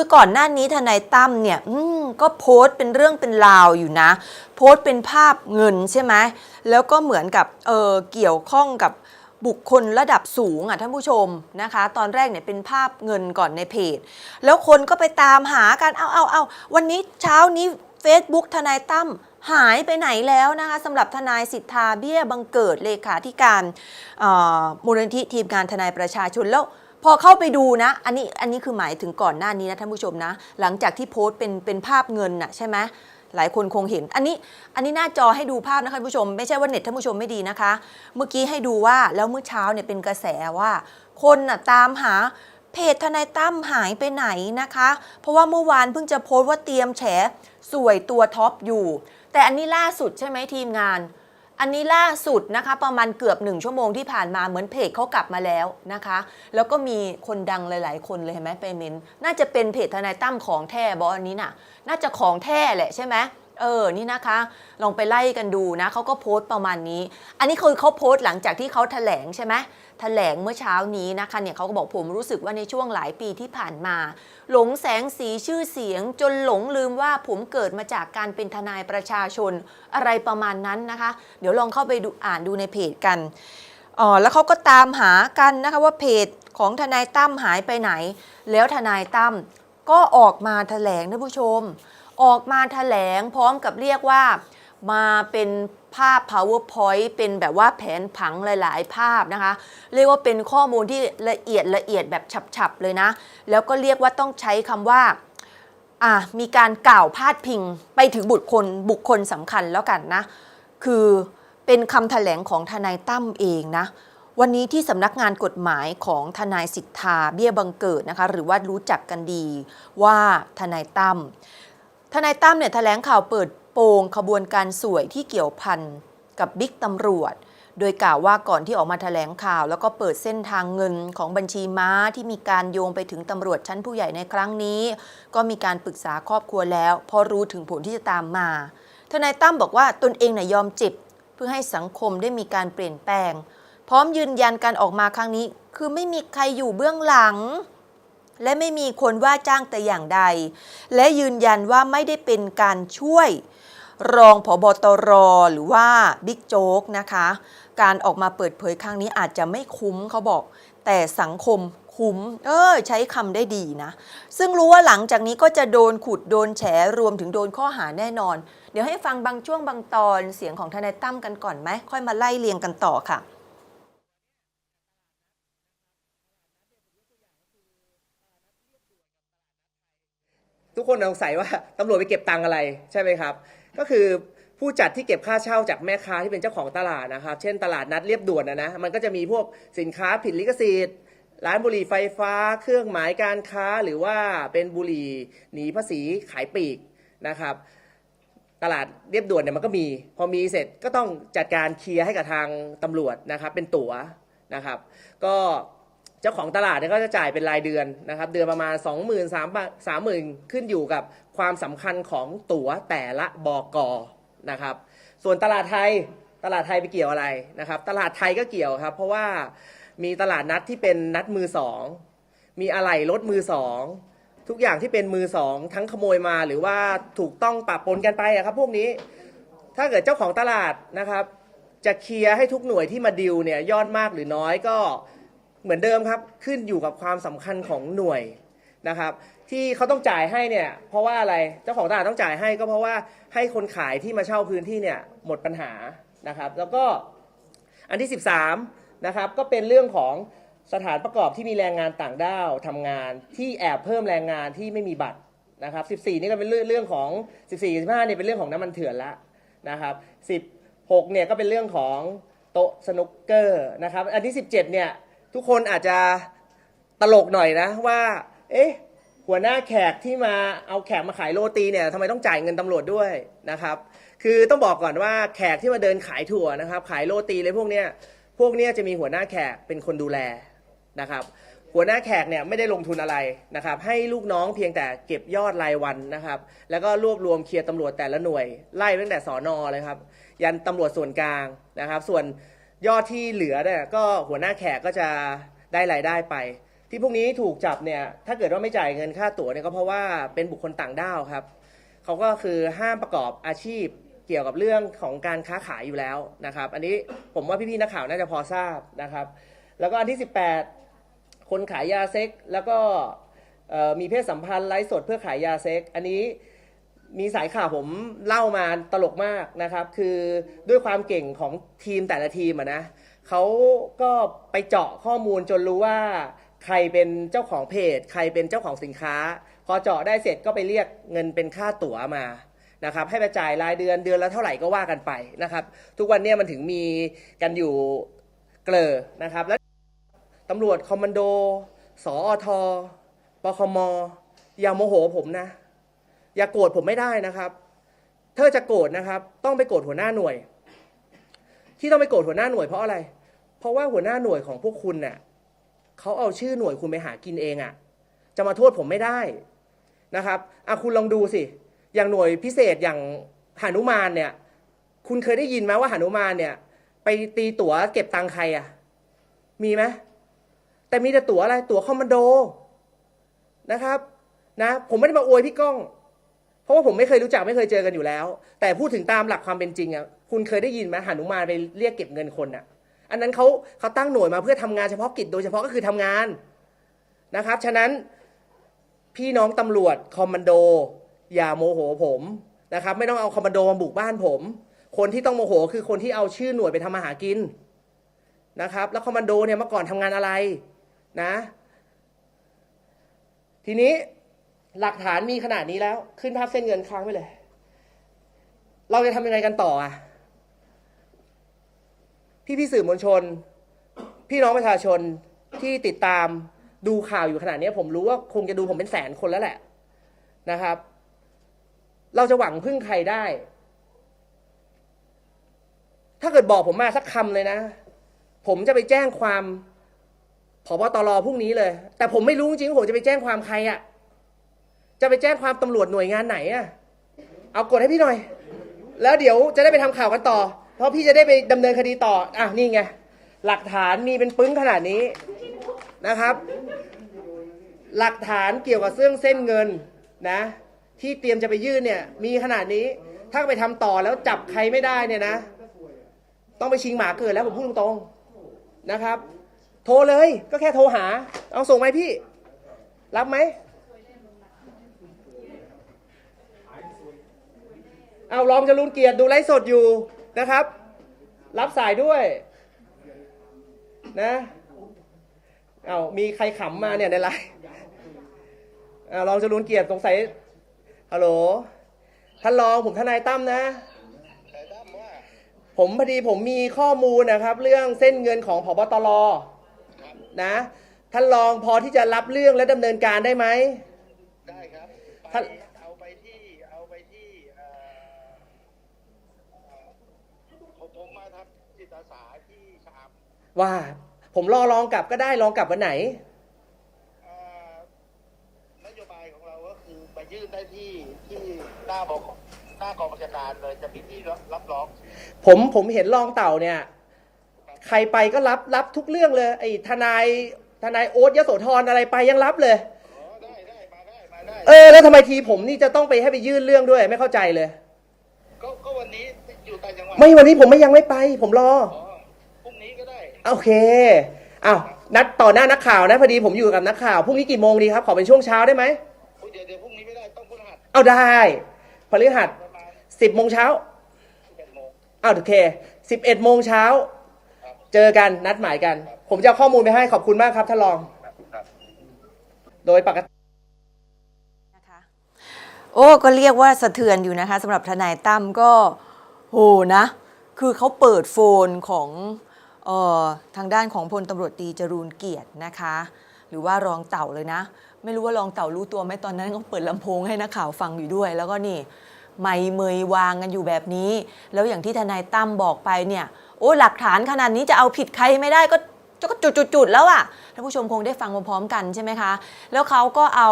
คือก่อนหน้านี้ทนายตั้มเนี่ยก็โพสต์เป็นเรื่องเป็นราวอยู่นะ โพสต์เป็นภาพเงินใช่ไหมแล้วก็เหมือนกับเออเกี่ยวข้องกับบุคคลระดับสูงอะท่านผู้ชมนะคะ ตอนแรกเนี่ยเป็นภาพเงินก่อนในเพจ แล้วคนก็ไปตามหากันเอาเอาเอาวันนี้เช้านี้ Facebook ทนายตั้มหายไปไหนแล้วนะคะสำหรับทนายสิทธาเบี้ยบังเกิดเลขาธิการมูลนิธิทีมงานทนายประชาชนแล้ว พอเข้าไปดูนะ อันนี้อันนี้คือหมายถึงก่อนหน้านี้นะท่านผู้ชมนะ หลังจากที่โพสต์เป็นเป็นภาพเงินน่ะใช่ไหมหลายคนคงเห็น อันนี้อันนี้หน้าจอให้ดูภาพนะคะท่านผู้ชม ไม่ใช่ว่าเน็ตท่านผู้ชมไม่ดีนะคะ เมื่อกี้ให้ดูว่าแล้วเมื่อเช้าเนี่ยเป็นกระแสว่า คนน่ะตามหาเพจทนายตั้มหายไปไหนนะคะ เพราะว่าเมื่อวานเพิ่งจะโพสต์ว่าเตรียมแฉสวยตัวท็อปอยู่ แต่อันนี้ล่าสุดใช่ไหมทีมงาน อันนี้ล่าสุดนะคะประมาณเกือบหนึ่งชั่วโมงที่ผ่านมาเหมือนเพจเขากลับมาแล้วนะคะ แล้วก็มีคนดังหลาย ๆ คนเลยเห็นไหมไปเมนน่าจะเป็นเพจทนายตั้มของแท้บออันนี้น่ะ น่าจะของแท้แหละใช่ไหม เออนี่นะคะ ลองไปไล่กันดูนะเขาก็โพสต์ประมาณนี้ อันนี้คือเขาโพสต์หลังจากที่เขาแถลงใช่ไหมแถลงเมื่อเช้านี้นะคะเนี่ยเขาก็บอกผมรู้สึกว่าในช่วงหลายปีที่ผ่านมา หลงแสงสีชื่อเสียง จนหลงลืมว่าผมเกิดมาจากการเป็นทนายประชาชนอะไรประมาณนั้นนะคะ เดี๋ยวลองเข้าไปดูอ่านดูในเพจกันอ๋อแล้วเขาก็ตามหากันนะคะว่าเพจของทนายตั้มหายไปไหน แล้วทนายตั้มก็ออกมาแถลงนะผู้ชม ออกมาแถลงพร้อมกับเรียกว่ามาเป็นภาพ powerpoint เป็นแบบว่าแผนผังหลาย ๆ ภาพนะคะ เรียกว่าเป็นข้อมูลที่ละเอียดละเอียดแบบฉับ ๆ เลยนะ แล้วก็เรียกว่าต้องใช้คำว่าอะมีการกล่าวพาดพิงไปถึงบุคคลบุคคลสำคัญแล้วกันนะ คือเป็นคำแถลงของทนายตั้มเองนะ วันนี้ที่สำนักงานกฎหมายของทนายสิทธาเบี้ยบังเกิดนะคะ หรือว่ารู้จักกันดีว่าทนายตั้ม ทนายตั้มเนี่ยแถลงข่าวเปิดโปงขบวนการสวยที่เกี่ยวพันกับบิ๊กตำรวจ โดยกล่าวว่าก่อนที่ออกมาแถลงข่าว แล้วก็เปิดเส้นทางเงินของบัญชีม้าที่มีการโยงไปถึงตำรวจชั้นผู้ใหญ่ในครั้งนี้ ก็มีการปรึกษาครอบครัวแล้วเพอรู้ถึงผลที่จะตามมา ทนายตั้มบอกว่าตนเองน่ยยอมเจ็บเพื่อให้สังคมได้มีการเปลี่ยนแปลง พร้อมยืนยันการออกมาครั้งนี้ คือไม่มีใครอยู่เบื้องหลัง และไม่มีคนว่าจ้างแต่อย่างใด และยืนยันว่าไม่ได้เป็นการช่วยรองผบตรหรือว่าบิ๊กโจ๊กนะคะ การออกมาเปิดเผยครั้งนี้อาจจะไม่คุ้มเขาบอก แต่สังคมคุ้ม เออใช้คำได้ดีนะ ซึ่งรู้ว่าหลังจากนี้ก็จะโดนขุดโดนแฉรวมถึงโดนข้อหาแน่นอน เดี๋ยวให้ฟังบางช่วงบางตอนเสียงของทนายตั้มกันก่อนไหมค่อยมาไล่เรียงกันต่อค่ะ ทุกคนสงสัยว่าตำรวจไปเก็บตังอะไรใช่ไหมครับ ก็คือผู้จัดที่เก็บค่าเช่าจากแม่ค้าที่เป็นเจ้าของตลาดนะครับ เช่นตลาดนัดเรียบด่วนนะนะ มันก็จะมีพวกสินค้าผิดลิขสิทธิ์ ร้านบุหรี่ไฟฟ้า เครื่องหมายการค้า หรือว่าเป็นบุหรี่หนีภาษีขายปลีกนะครับ ตลาดเรียบด่วนเนี่ยมันก็มี พอมีเสร็จก็ต้องจัดการเคลียร์ให้กับทางตำรวจนะครับ เป็นตั๋วนะครับ ก็ เจ้าของตลาดเนี่ยก็จะจ่ายเป็นรายเดือนนะครับเดือนประมาณ 2 0 0 0 0 3 3 0 0 0ขึ้นอยู่กับความสำคัญของตั๋วแต่ละบอกนะครับ ส่วนตลาดไทยตลาดไทยไปเกี่ยวอะไรนะครับ ตลาดไทยก็เกี่ยวครับ เพราะว่ามีตลาดนัดที่เป็นนัดมือสองมีอะไหล่รถมือสองทุกอย่างที่เป็นมือสองทั้งขโมยมาหรือว่าถูกต้องปะปนกันไปอะครับ พวกนี้ถ้าเกิดเจ้าของตลาดนะครับ จะเคลียร์ให้ทุกหน่วยที่มาดิวเนี่ยยอดมากหรือน้อยก็ เหมือนเดิมครับขึ้นอยู่กับความสำคัญของหน่วยนะครับ ที่เขาต้องจ่ายให้เนี่ยเพราะว่าอะไรเจ้าของตลาดต้องจ่ายให้ก็เพราะว่าให้คนขายที่มาเช่าพื้นที่เนี่ยหมดปัญหานะครับ แล้วก็อันที่ 13นะครับก็เป็นเรื่องของสถานประกอบที่มีแรงงานต่างด้าวทำงานที่แอบเพิ่มแรงงานที่ไม่มีบัตรนะครับ 14 นี่ก็เป็นเรื่องเรื่องของ 14 15เนี่ยเป็นเรื่องของน้ำมันเถื่อนละนะครับ 16 เนี่ยก็เป็นเรื่องของโต๊ะสนุกเกอร์นะครับ อันที่ 17 เนี่ย ทุกคนอาจจะตลกหน่อยนะว่า เอ๊ะ หัวหน้าแขกที่มาเอาแขกมาขายโรตีเนี่ยทำไมต้องจ่ายเงินตำรวจด้วยนะครับ คือต้องบอกก่อนว่าแขกที่มาเดินขายถั่วนะครับ ขายโรตีเลยพวกเนี้ยพวกเนี้ยจะมีหัวหน้าแขกเป็นคนดูแลนะครับ หัวหน้าแขกเนี่ยไม่ได้ลงทุนอะไรนะครับ ให้ลูกน้องเพียงแต่เก็บยอดรายวันนะครับ แล้วก็รวบรวมเคลียร์ตำรวจแต่ละหน่วยไล่ตั้งแต่สอนอเลยครับ ยันตำรวจส่วนกลางนะครับ ส่วน ยอดที่เหลือเนี่ยก็หัวหน้าแขกก็จะได้รายได้ไป ที่พวกนี้ถูกจับเนี่ยถ้าเกิดว่าไม่จ่ายเงินค่าตั๋วเนี่ยก็เพราะว่าเป็นบุคคลต่างด้าวครับเขาก็คือห้ามประกอบอาชีพเกี่ยวกับเรื่องของการค้าขายอยู่แล้วนะครับ อันนี้ผมว่าพี่ๆนักข่าวน่าจะพอทราบนะครับ แล้วก็อันที่ 18 คนขายยาเซ็กแล้วก็มีเพศสัมพันธ์ไลฟ์สดเพื่อขายยาเซ็กอันนี้ มีสายข่าวผมเล่ามาตลกมากนะครับ คือด้วยความเก่งของทีมแต่ละทีมอะนะเขาก็ไปเจาะข้อมูลจนรู้ว่าใครเป็นเจ้าของเพจ ใครเป็นเจ้าของสินค้า พอเจาะได้เสร็จก็ไปเรียกเงินเป็นค่าตั๋วมานะครับให้ไปจ่ายรายเดือนเดือนละเท่าไหร่ก็ว่ากันไปนะครับ ทุกวันนี้มันถึงมีกันอยู่เกลอนะครับ แล้วตำรวจคอมมานโด สออทปคมอย่าโมโหผมนะ อย่าโกรธผมไม่ได้นะครับถ้าจะโกรธนะครับ ต้องไปโกรธหัวหน้าหน่วย ที่ต้องไปโกรธหัวหน้าหน่วยเพราะอะไร เพราะว่าหัวหน้าหน่วยของพวกคุณเน่ะเขาเอาชื่อหน่วยคุณไปหากินเองอะ่ะ จะมาโทษผมไม่ได้นะครับอะคุณลองดูสิ อย่างหน่วยพิเศษอย่างหานุมานเนี่ย คุณเคยได้ยินไหมว่าหานุมานเนี่ย ไปตีตั๋วเก็บตังค์ใครอะ่ะ มีไหมแต่มีแต่ตั๋วอะไรตั๋วคอมมานโดนะครับ นะ ผมไม่ได้มาอวยพี่ก้อง เพราะว่าผมไม่เคยรู้จักไม่เคยเจอกันอยู่แล้ว แต่พูดถึงตามหลักความเป็นจริงอะคุณเคยได้ยินไหมหานุมานไปเรียกเก็บเงินคนอะอันนั้นเขาเขาตั้งหน่วยมาเพื่อทำงานเฉพาะกิจโดยเฉพาะก็คือทำงานนะครับฉะนั้นพี่น้องตำรวจคอมมานโด อย่าโมโหผมนะครับไม่ต้องเอาคอมมานโดมาบุกบ้านผม คนที่ต้องโมโหคือคนที่เอาชื่อหน่วยไปทำมาหากินนะครับแล้วคอมมานโดเนี่ยเมื่อก่อนทำงานอะไรนะ ทีนี้ หลักฐานมีขนาดนี้แล้ว ขึ้นภาพเส้นเงินค้างไปเลย เราจะทำยังไงกันต่ออะ พี่พี่สื่อมวลชน พี่น้องประชาชนที่ติดตามดูข่าวอยู่ขนาดนี้ผมรู้ว่าคงจะดูผมเป็นแสนคนแล้วแหละนะครับ เราจะหวังพึ่งใครได้ ถ้าเกิดบอกผมมาสักคำเลยนะ ผมจะไปแจ้งความผบตรพรุ่งนี้เลย แต่ผมไม่รู้จริงๆผมจะไปแจ้งความใครอะ่ะ จะไปแจ้งความตำรวจหน่วยงานไหนอะเอากดให้พี่หน่อย แล้วเดี๋ยวจะได้ไปทำข่าวกันต่อ เพราะพี่จะได้ไปดำเนินคดีต่ออะนี่ไง หลักฐานมีเป็นปึ้งขนาดนี้นะครับ หลักฐานเกี่ยวกับเรื่องเส้นเงินนะ ที่เตรียมจะไปยื่นเนี่ยมีขนาดนี้ ถ้าไปทำต่อแล้วจับใครไม่ได้เนี่ยนะ ต้องไปชิงหมาเกิดแล้วผมพูดตรงๆนะครับ โทรเลยก็แค่โทรหา เอาส่งไหมพี่ รับไหม เอาลองจรูนเกียรติดูไลฟ์สดอยู่นะครับ รับสายด้วยนะเอามีใครขำมาเนี่ยในไลฟ์เอาลองจรูนเกียรติสงสัยฮัลโหลท่านรองผมทนายตั้มนะผมพอดีผมมีข้อมูลนะครับ เรื่องเส้นเงินของพบตรนะท่านรองพอที่จะรับเรื่องและดำเนินการได้ไหมได้ครับท่าน ไปเอาไปที่เอาไปที่เอ่อเอ่อผมผมมาทำ จิตอาสาที่ชามว่าผมรอลองกลับก็ได้ลองกลับวันไหน เอ่อนโยบายของเราก็คือไปยื่นได้ที่ที่หน้าบอกหน้ากองบัญชาการเลยจะมีที่รับรองผมผมเห็นรองเต่าเนี่ย ใครไปก็รับรับทุกเรื่องเลยไอ้ทนายทนายโอ๊ตยโสธรอะไรไปยังรับเลย อ๋อได้ได้มาได้มาได้ เออแล้วทำไมทีผมนี่จะต้องไปให้ไปยื่นเรื่องด้วยไม่เข้าใจเลย ก็ก็วันนี้อยู่ต่างจังหวัด ไม่วันนี้ผมไม่ยังไม่ไป ผมรออ๋อพรุ่งนี้ก็ได้โอเคอ้าวนัดต่อหน้านักข่าวนะพอดีผมอยู่กับนักข่าวพรุ่งนี้กี่โมงดีครับขอเป็นช่วงเช้าได้ไหมอุ๊ยเดี๋ยวเดี๋ยวพรุ่งนี้ไม่ได้ต้องพฤหัสเอาได้พฤหัสประมาณสิบโมงเช้า11โมงอ้าวโอเคสิบเอ็ดโมงเช้าครับเจอกันนัดหมายกัน ผมจะเอาข้อมูลไปให้ขอบคุณมากครับท่านรองครับครับ โดยปกติ นะคะโอ้ก็เรียกว่าสะเทือนอยู่นะคะสำหรับทนายตั้มก็ โหนะ คือเขาเปิดโฟนของออทางด้านของพลตำรวจตรีจรูนเกียรตินะคะ หรือว่ารองเต่าเลยนะ ไม่รู้ว่ารองเต่ารู้ตัวไหมตอนนั้นก็เปิดลำโพงให้นักข่าวฟังอยู่ด้วย แล้วก็นี่ไม่เมยวางกันอยู่แบบนี้ แล้วอย่างที่ทนายตั้มบอกไปเนี่ย โอ้หลักฐานขนาดนี้จะเอาผิดใครไม่ได้ก็ก็จุดๆแล้วอะท่านผู้ชมคงได้ฟังพร้อมๆกันใช่ไหมคะ แล้วเขาก็เอา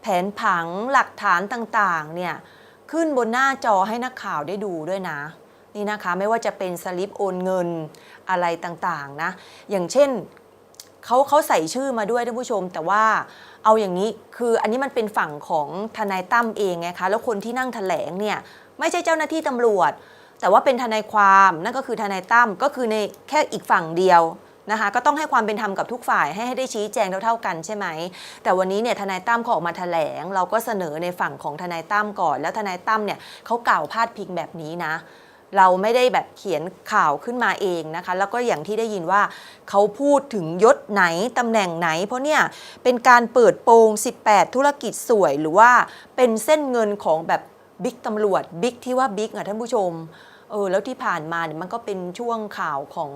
แผนผังหลักฐานต่างๆเนี่ย ขึ้นบนหน้าจอให้นักข่าวได้ดูด้วยนะ นี่นะคะไม่ว่าจะเป็นสลิปโอนเงินอะไรต่างๆนะ อย่างเช่นเขาเขาใส่ชื่อมาด้วยท่านผู้ชม แต่ว่าเอาอย่างนี้คืออันนี้มันเป็นฝั่งของทนายตั้มเองไงคะแล้วคนที่นั่งแถลงเนี่ยไม่ใช่เจ้าหน้าที่ตำรวจ แต่ว่าเป็นทนายความนั่นก็คือทนายตั้มก็คือในแค่อีกฝั่งเดียว นะคะก็ต้องให้ความเป็นธรรมกับทุกฝ่ายให้ให้ได้ชี้แจงเท่าๆกันใช่ไหม แต่วันนี้เนี่ยทนายตั้มเขาออกมาแถลง เราก็เสนอในฝั่งของทนายตั้มก่อน แล้วทนายตั้มเนี่ยเขากล่าวพาดพิงแบบนี้นะ เราไม่ได้แบบเขียนข่าวขึ้นมาเองนะคะ แล้วก็อย่างที่ได้ยินว่าเขาพูดถึงยศไหนตำแหน่งไหน เพราะเนี่ยเป็นการเปิดโปง 18 ธุรกิจสวยหรือว่าเป็นเส้นเงินของแบบบิ๊กตำรวจบิ๊กที่ว่าบิ๊กอะท่านผู้ชม เออแล้วที่ผ่านมาเนี่ยมันก็เป็นช่วงข่าวของ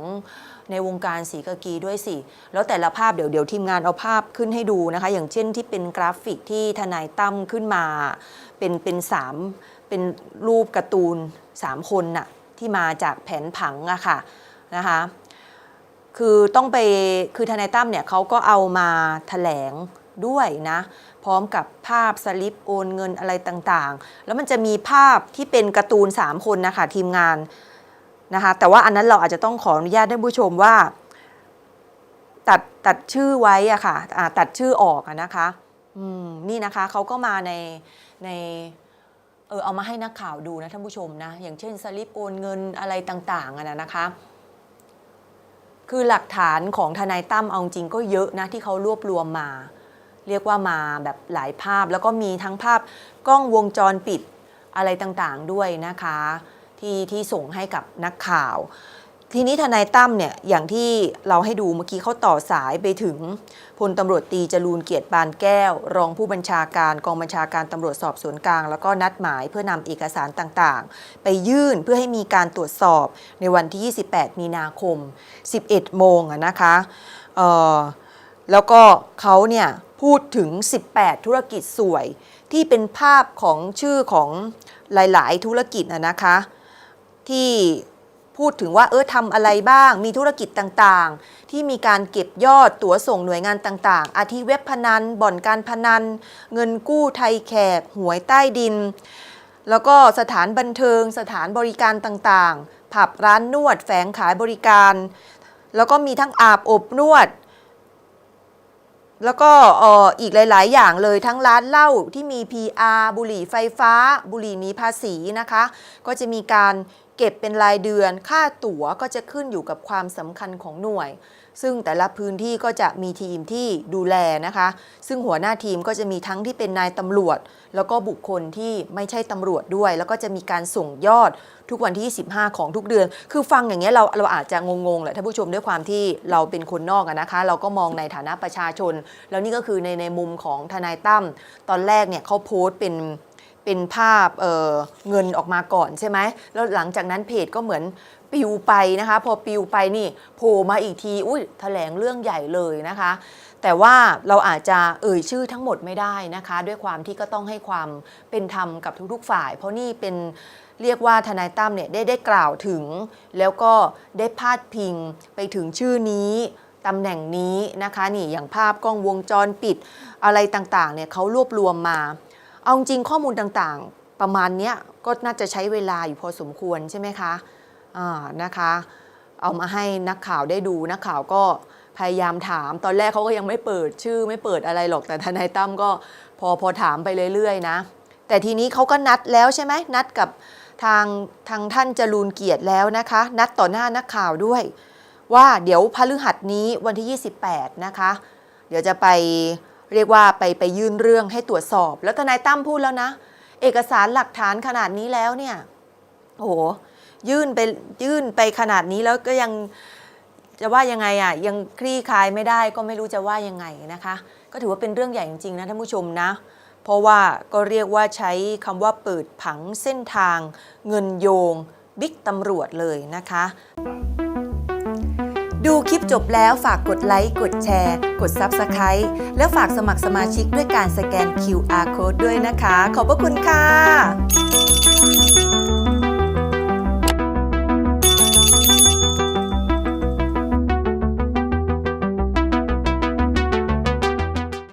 ในวงการสีกากีด้วยสิ แล้วแต่ละภาพเดี๋ยวเดี๋ยวทีมงานเอาภาพขึ้นให้ดูนะคะ อย่างเช่นที่เป็นกราฟิกที่ทนายตั้มขึ้นมา เป็นเป็นสามเป็นรูปการ์ตูนสามคนน่ะที่มาจากแผนผังอะค่ะนะคะคือต้องไปคือทนายตั้มเนี่ยเขาก็เอามาแถลง ด้วยนะ พร้อมกับภาพสลิปโอนเงินอะไรต่างๆ แล้วมันจะมีภาพที่เป็นการ์ตูน 3 คนนะคะทีมงานนะคะแต่ว่าอันนั้นเราอาจจะต้องขออนุญาตท่านผู้ชมว่า ตัดตัดชื่อไว้อะค่ะอ่าตัดชื่อออกอะนะคะอืมนี่นะคะเขาก็มาในในเออเอามาให้นักข่าวดูนะท่านผู้ชมนะ อย่างเช่นสลิปโอนเงินอะไรต่างๆอะนะคะ คือหลักฐานของทนายตั้มเอาจริงก็เยอะนะที่เขารวบรวมมา เรียกว่ามาแบบหลายภาพ แล้วก็มีทั้งภาพกล้องวงจรปิดอะไรต่างๆด้วยนะคะที่ที่ส่งให้กับนักข่าว ทีนี้ทนายตั้มเนี่ยอย่างที่เราให้ดูเมื่อกี้เขาต่อสายไปถึงพลตำรวจตีจรูนเกียรติปานแก้ว รองผู้บัญชาการกองบัญชาการตำรวจสอบสวนกลาง แล้วก็นัดหมายเพื่อนำเอกสารต่างๆ ไปยื่นเพื่อให้มีการตรวจสอบในวันที่ 28 มีนาคม 11 โมงนะคะแล้วก็เขาเนี่ย พูดถึง 18 ธุรกิจสวย ที่เป็นภาพของชื่อของหลายๆ ธุรกิจนะคะ ที่พูดถึงว่าเออทำอะไรบ้าง มีธุรกิจต่างๆ ที่มีการเก็บยอดตั๋วส่งหน่วยงานต่างๆ อาทิเว็บพนัน บ่อนการพนัน เงินกู้ไทยแขก หวยใต้ดิน แล้วก็สถานบันเทิง สถานบริการต่างๆ ผับร้านนวด แฝงขายบริการ แล้วก็มีทั้งอาบอบนวด แล้วก็อีกหลาย ๆ อย่างเลยทั้งร้านเหล้าที่มี PR บุหรี่ไฟฟ้า บุหรี่หนีภาษีนะคะ ก็จะมีการเก็บเป็นรายเดือน ค่าตั๋วก็จะขึ้นอยู่กับความสำคัญของหน่วย ซึ่งแต่ละพื้นที่ก็จะมีทีมที่ดูแลนะคะ ซึ่งหัวหน้าทีมก็จะมีทั้งที่เป็นนายตำรวจ แล้วก็บุคคลที่ไม่ใช่ตำรวจด้วย แล้วก็จะมีการส่งยอดทุกวันที่ 15 ของทุกเดือน คือฟังอย่างเงี้ยเราเราอาจจะงงๆแหละท่านผู้ชมด้วยความที่เราเป็นคนนอกนะคะ เราก็มองในฐานะประชาชน แล้วนี่ก็คือในในมุมของทนายตั้มตอนแรกเนี่ยเขาโพสต์เป็นเป็นภาพเออเงินออกมาก่อนใช่ไหมแล้วหลังจากนั้นเพจก็เหมือน ปิวไปนะคะ พอปิวไปนี่โผล่มาอีกทีอุ้ยแถลงเรื่องใหญ่เลยนะคะ แต่ว่าเราอาจจะเอ่ยชื่อทั้งหมดไม่ได้นะคะ ด้วยความที่ก็ต้องให้ความเป็นธรรมกับทุกๆฝ่าย เพราะนี่เป็นเรียกว่าทนายตั้มเนี่ยได้ได้กล่าวถึง แล้วก็ได้พาดพิงไปถึงชื่อนี้ตำแหน่งนี้นะคะนี่อย่างภาพกล้องวงจรปิดอะไรต่างๆเนี่ยเขารวบรวมมา เอาจริงข้อมูลต่างๆ ประมาณเนี้ยก็น่าจะใช้เวลาอยู่พอสมควรใช่ไหมคะ นะคะ เอามาให้นักข่าวได้ดูนักข่าวก็พยายามถาม ตอนแรกเขาก็ยังไม่เปิดชื่อไม่เปิดอะไรหรอกแต่ทนายตั้มก็พอพอถามไปเรื่อยๆนะ แต่ทีนี้เขาก็นัดแล้วใช่ไหมนัดกับทางทางท่านจรูนเกียรติแล้วนะคะ นัดต่อหน้านักข่าวด้วย ว่าเดี๋ยวพฤหัสนี้วันที่ 28 นะคะ เดี๋ยวจะไปเรียกว่าไปไปยื่นเรื่องให้ตรวจสอบ แล้วทนายตั้มพูดแล้วนะ เอกสารหลักฐานขนาดนี้แล้วเนี่ยโอ้โห ยื่นไปยื่นไปขนาดนี้แล้วก็ยังจะว่ายังไงอะยังคลี่คลายไม่ได้ก็ไม่รู้จะว่ายังไงนะคะ ก็ถือว่าเป็นเรื่องใหญ่จริงๆนะท่านผู้ชมนะ เพราะว่าก็เรียกว่าใช้คำว่าเปิดผังเส้นทาง เงินโยง บิ๊กตำรวจเลยนะคะ ดูคลิปจบแล้วฝากกดไลค์ กดแชร์ กด Subscribe และฝากสมัครสมาชิกด้วยการสแกน QR Code ด้วยนะคะ ขอบพระคุณค่ะ